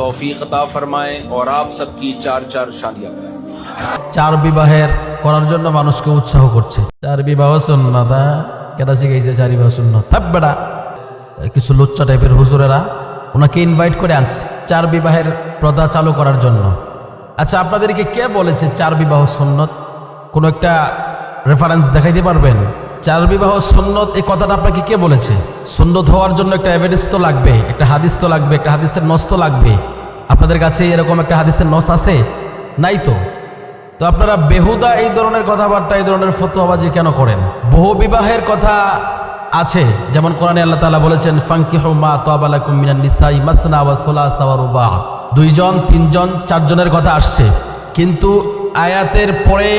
তৌফিকতা ফরমায় ওর up সবকি চার চার শাদিয়া চার বিবাহের করার জন্য মানুষকে উৎসাহ করছে। চার বিবাহ সন্ন্যতা কেটা শিখেছে চার বিবাহ সন্ন্যত থাকবেটা কিছু লুচ্চা টাইপের হুজুরেরা ওনাকে ইনভাইট করে আনছে চার বিবাহের প্রথা চালু করার জন্য। আচ্ছা আপনাদেরকে কে বলেছে চার বিবাহ সন্নত? কোনো একটা রেফারেন্স দেখাইতে পারবেন? চার বিবাহ সুন্নত, এই কথাটা আপনাকে কে বলেছে? সুন্নত হওয়ার জন্য একটা এভিডেন্স তো লাগবে, একটা হাদিস তো লাগবে, একটা হাদিসের নস তো লাগবে। আপনাদের কাছে এরকম একটা হাদিসের নস আছে? নাই তো? তো আপনারা বেহুদা এই ধরনের কথাবার্তা, এই ধরনের ফতোয়াবাজি কেন করেন? বহু বিবাহের কথা আছে, যেমন কোরআনে আল্লাহ তাআলা বলেছেন ফাঙ্কিহু মা তাবালাকুম মিনান নিসাই মাসনা ওয়া সুলাসা ওয়া রুবা। দুইজন, তিনজন, চারজনের কথা আসছে। কিন্তু আয়াতের পরে,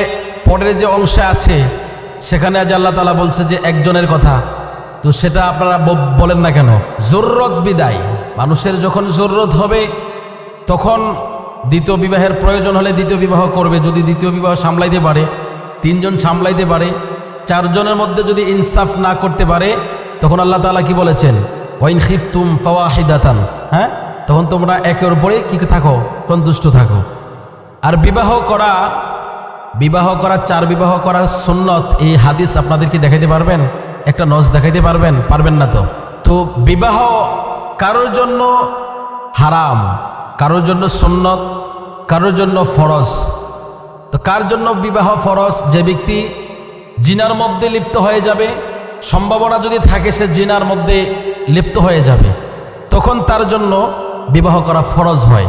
পরের যে অংশে আছে সেখানে আজ আল্লাহ তাআলা বলছে যে একজনের কথা। তো সেটা আপনারা বলেন না কেন? জরুরত বিদায়। মানুষের যখন জরুরত হবে, তখন দ্বিতীয় বিবাহের প্রয়োজন হলে দ্বিতীয় বিবাহ করবে। যদি দ্বিতীয় বিবাহ সামলাইতে পারে, তিনজন সামলাইতে পারে, চারজনের মধ্যে যদি ইনসাফ না করতে পারে, তখন আল্লাহ তাআলা কি বলেছেন? ওয়াইন খিফতুম ফাওয়াহিদাতান। হ্যাঁ? তখন তোমরা একের উপরে কি থাকো? সন্তুষ্ট থাকো। আর বিবাহ করা বিবাহ করা, চার বিবাহ করা সুন্নত, এই হাদিস আপনাদেরকে দেখাইতে পারবেন? একটা নজ দেখাইতে পারবেন? পারবেন না তো? তো বিবাহ কারোর জন্য হারাম, কারোর জন্য সুন্নত, কারোর জন্য ফরজ। তো কার জন্য বিবাহ ফরজ? যে ব্যক্তি জিনার মধ্যে লিপ্ত হয়ে যাবে, সম্ভাবনা যদি থাকে সে জিনার মধ্যে লিপ্ত হয়ে যাবে, তখন তার জন্য বিবাহ করা ফরজ হয়।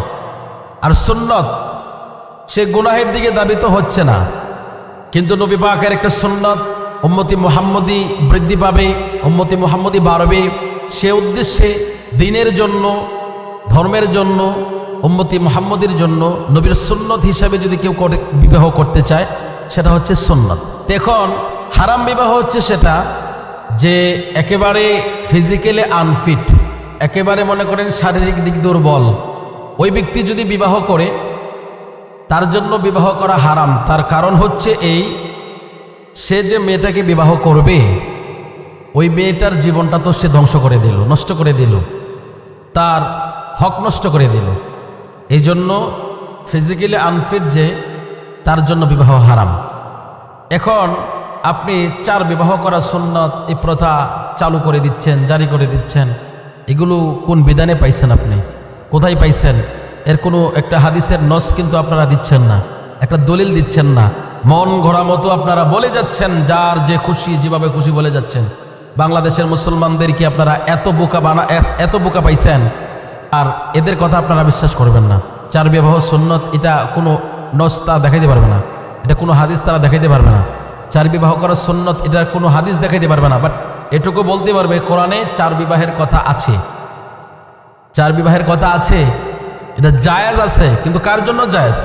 আর সুন্নত সে গুনাহের দিকে দাবিত হচ্ছে না। কিন্তু নবী পাকের একটা সুন্নত উম্মতি মোহাম্মদী বৃদ্ধি পাবে, উম্মতি মোহাম্মদী বাড়বে। সে উদ্দেশ্যে দিনের জন্য, ধর্মের জন্য, উম্মতি মোহাম্মদের জন্য নবীর সুন্নত হিসাবে যদি কেউ বিবাহ করতে চায়, সেটা হচ্ছে সুন্নত। এখন হারাম বিবাহ হচ্ছে সেটা যে একেবারে ফিজিক্যালি আনফিট একেবারে মনে করেন শারীরিক দিক দুর্বল। ওই ব্যক্তি যদি বিবাহ করে তার জন্য বিবাহ করা হারাম। তার কারণ হচ্ছে এই, সে যে মেয়েটাকে বিবাহ করবে, ওই মেয়েটার জীবনটা তো সে ধ্বংস করে দিল, নষ্ট করে দিল। তার হক নষ্ট করে দিল। এই জন্য ফিজিক্যালি আনফিট যে, তার জন্য বিবাহ হারাম। এখন আপনি চার বিবাহ করা সুন্নত এই প্রথা চালু করে দিচ্ছেন, জারি করে দিচ্ছেন। এগুলো কোন বিধানে পাইছেন আপনি? কোথায় পাইছেন? এর কোনো একটা হাদিসের নস কিন্তু আপনারা দিচ্ছেন না, একটা দলিল দিচ্ছেন না। মন ঘোরা মতো আপনারা বলে যাচ্ছেন, যার যে খুশি যেভাবে খুশি বলে যাচ্ছেন। বাংলাদেশের মুসলমানদের কি আপনারা এত বোকা বানা এত- বোকা পাইছেন? আর এদের কথা আপনারা বিশ্বাস করবেন না। চার বিবাহ সুন্নত, এটা কোনো নস্তা দেখাইতে পারবে না। এটা কোনো হাদিস তারা দেখাইতে পারবে না। চার বিবাহ করার সুন্নত, এটার কোনো হাদিস দেখাইতে পারবে না। বাট এটুকু বলতে পারবে, কোরআনে চার বিবাহের কথা আছে। চার বিবাহের কথা আছে এটা জায়েজ আছে কিন্তু কার জন্য জায়েজ?